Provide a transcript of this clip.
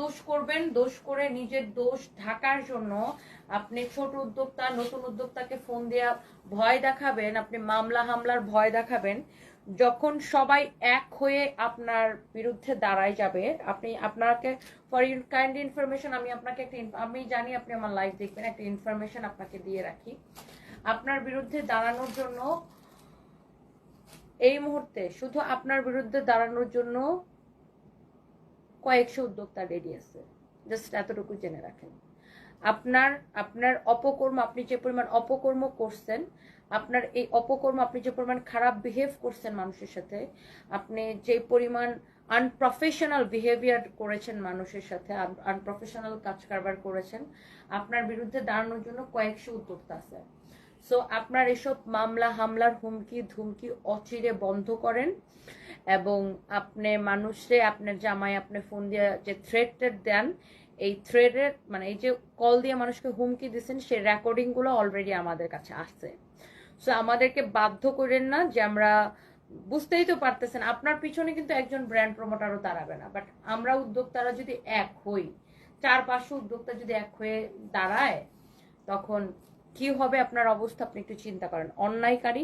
দোষ করবেন, দোষ করে নিজের দোষ ঢাকার জন্য আপনি ছোট উদ্যোক্তা, নতুন উদ্যোক্তাকে ফোন দেওয়া ভয় দেখাবেন, আপনি মামলা হামলার ভয় দেখাবেন। যখন সবাই এক হয়ে আপনার বিরুদ্ধে দাঁড়ায় যাবে, আপনি আপনাকে ফর ইউর কাইন্ড ইনফরমেশন আমি আপনাকে একটা আমি জানি আপনি আমার লাইভ দেখবেন, একটা ইনফরমেশন আপনাকে দিয়ে রাখি। আপনার বিরুদ্ধে দাঁড়ানোর জন্য এই মুহূর্তে, শুধু আপনার বিরুদ্ধে দাঁড়ানোর জন্য কয়েকশো উদ্যোক্তা রেডি আছে। জাস্ট এতটুকু জেনে রাখেন। আপনার আপনার অপকর্ম আপনি যে পরিমাণ অপকর্ম করছেন, আপনার এই অপকর্ম আপনি যে পরিমাণ খারাপ বিহেভ করছেন মানুষের সাথে, আপনি যে পরিমাণ আনপ্রফেশনাল বিহেভিয়ার করেছেন মানুষের সাথে আনপ্রফেশনাল কাজ কারবার করেছেন, আপনার বিরুদ্ধে দাঁড়ানোর জন্য কয়েকশো উদ্যোক্তা আছে। সো আপনার এসব মামলা, হামলার হুমকি, ধুমকি অচিরে বন্ধ করেন এবং আপনি মানুষে আপনার জামাই আপনি ফোন দিয়ে যে থ্রেড দেন, এই থ্রেডের মানে এই যে কল দিয়ে মানুষকে হুমকি দিচ্ছেন সেই রেকর্ডিংগুলো অলরেডি আমাদের কাছে আসছে। সো আমাদেরকে বাধ্য করেন না যে আমরা বুঝতেই তো পারতেছেন, আপনার পিছনে কিন্তু একজন ব্র্যান্ড প্রমোটারও দাঁড়াবে না। বাট আমরা উদ্যোক্তারা যদি এক হই, চার পাঁচশো উদ্যোক্তা যদি এক হয়ে দাঁড়ায়, তখন কি হবে আপনার অবস্থা আপনি একটু চিন্তা করেন। অন্যায়কারী